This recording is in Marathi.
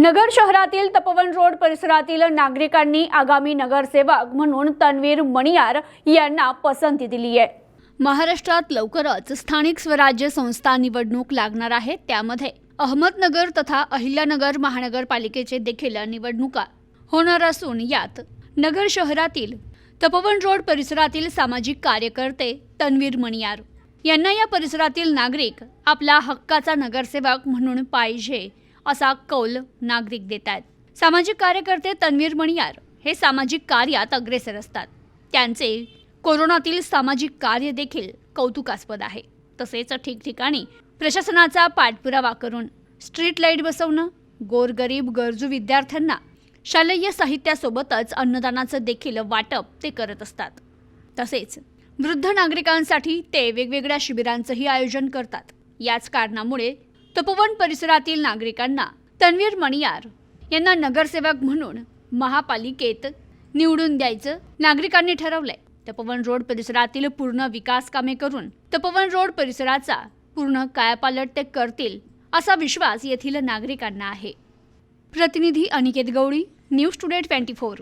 नगर शहरातील तपोवन रोड परिसरातील नागरिकांनी आगामी नगरसेवक म्हणून तन्वीर मणियार यांना पसंती दिली आहे. महाराष्ट्रात लवकरच स्थानिक स्वराज्य संस्था निवडणूक लागणार आहे. त्यामध्ये अहमदनगर तथा अहिल्यानगर महानगरपालिकेचे देखील निवडणुका होणार असून यात नगर शहरातील तपोवन रोड परिसरातील सामाजिक कार्यकर्ते तन्वीर मणियार यांना या परिसरातील नागरिक आपला हक्काचा नगरसेवक म्हणून पाहिजे असा कौल नागरिक देत आहेत सामाजिक कार्यकर्ते तन्वीर मणियार हे सामाजिक कार्यात अग्रेसर असतात. त्यांचे कोरोनातील सामाजिक कार्य देखील कौतुकास्पद आहे. तसेच ठिकठिकाणी प्रशासनाचा पाठपुरावा करून स्ट्रीट लाइट बसवणं गोरगरीब गरजू विद्यार्थ्यांना शालेय साहित्यासोबतच अन्नदानाचं देखील वाटप ते करत असतात. तसेच वृद्ध नागरिकांसाठी ते वेगवेगळ्या शिबिरांचंही आयोजन करतात. याच कारणामुळे तपोवन परिसरातील नागरिकांना तन्वीर मणियार यांना नगरसेवक म्हणून महापालिकेत निवडून द्यायचं नागरिकांनी ठरवलंय. तपोवन रोड परिसरातील पूर्ण विकास कामे करून तपोवन रोड परिसराचा पूर्ण कायापालट ते करतील असा विश्वास येथील नागरिकांना आहे. प्रतिनिधी Aniket Gawali news today twenty four.